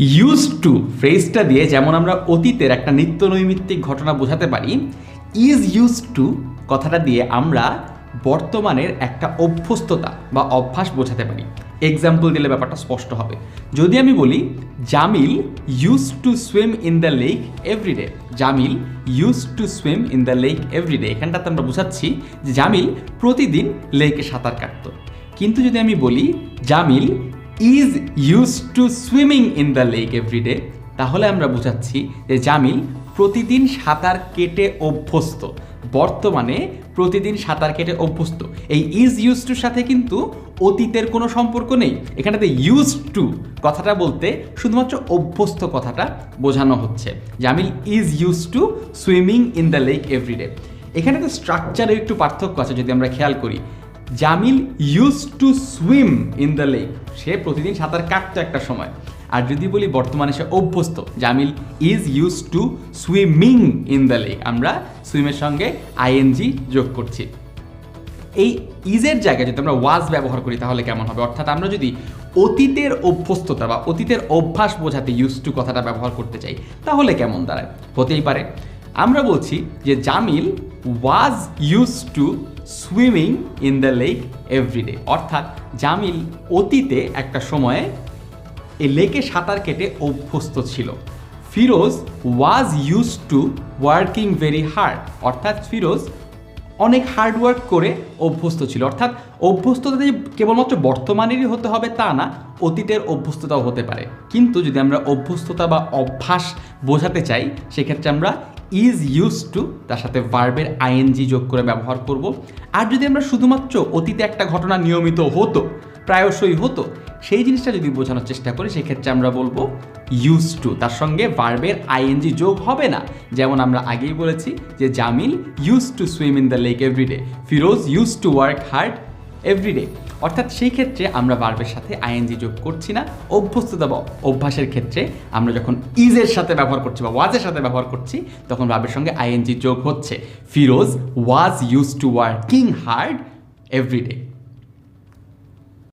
Use to ফ্রেজটা দিয়ে যেমন আমরা অতীতের একটা নিত্য নৈমিত্তিক ঘটনা বোঝাতে পারি ইজ ইউজ টু কথাটা দিয়ে আমরা বর্তমানের একটা অভ্যস্ততা বা অভ্যাস বোঝাতে পারি। এক্সাম্পল দিলে ব্যাপারটা স্পষ্ট হবে। যদি আমি বলি, Jamil use to swim in the lake everyday Jamil use to swim in the lake everyday এখানটাতে আমরা বোঝাচ্ছি যে জামিল প্রতিদিন লেকে সাঁতার কাটতো। কিন্তু যদি আমি বলি, Jamil is use to swimming in the lake everyday তাহলে আমরা বোঝাচ্ছি যে জামিল প্রতিদিন সাঁতার কেটে অভ্যস্ত। বর্তমানে প্রতিদিন সাঁতার কেটে অভ্যস্ত। এই ইজ ইউজ টুর সাথে কিন্তু অতীতের কোনো সম্পর্ক নেই। এখানেতে ইউজ টু কথাটা বলতে শুধুমাত্র অভ্যস্ত কথাটা বোঝানো হচ্ছে। Jamil is use to swimming in the lake everyday এখানে তো স্ট্রাকচারের একটু পার্থক্য আছে যদি আমরা খেয়াল করি। Jamil use to swim in the lake সে প্রতিদিন সাঁতার কাটতো একটা সময়। আর যদি বলি বর্তমানে সে অভ্যস্ত, Jamil is use to swimming in the lake আমরা সুইমের সঙ্গে আইএনজি যোগ করছি। এই ইজের জায়গায় যদি আমরা ওয়াজ ব্যবহার করি, তাহলে কেমন হবে? অর্থাৎ আমরা যদি অতীতের অভ্যস্ততা বা অতীতের অভ্যাস বোঝাতে ইউজ টু কথাটা ব্যবহার করতে চাই, তাহলে কেমন দাঁড়ায়? হতেই পারে। আমরা বলছি যে Jamil was use to swimming in the lake everyday অর্থাৎ জামিল অতীতে একটা সময়ে এই লেকে সাঁতার কেটে অভ্যস্ত ছিল। Firoz was use to working very hard অর্থাৎ ফিরোজ অনেক হার্ড ওয়ার্ক করে অভ্যস্ত ছিল। অর্থাৎ অভ্যস্ততা যে কেবলমাত্র বর্তমানেরই হতে হবে তা না, অতীতের অভ্যস্ততাও হতে পারে। কিন্তু যদি আমরা অভ্যস্ততা বা অভ্যাস বোঝাতে চাই, সেক্ষেত্রে আমরা ইজ ইউজ টু তার সাথে ভার্বের আইএনজি যোগ করে ব্যবহার করব। আর যদি আমরা শুধুমাত্র অতীতে একটা ঘটনা নিয়মিত হতো, প্রায়শই হতো, সেই জিনিসটা যদি বোঝানোর চেষ্টা করি, সেক্ষেত্রে আমরা বলব ইউজ টু তার সঙ্গে ভার্বের আইএনজি যোগ হবে না। যেমন আমরা আগেই বলেছি যে Jamil use to swim in the lake everyday Firoz use to work hard everyday অর্থাৎ সেই ক্ষেত্রে আমরা ভার্বের সাথে আইএনজি যোগ করছি না অভ্যস্ততা বা অভ্যাসের ক্ষেত্রে আমরা যখন ইজের সাথে ব্যবহার করছি বা ওয়াজের সাথে ব্যবহার করছি, তখন ভার্বের সঙ্গে আইএনজি যোগ হচ্ছে। Firoz was use to working hard everyday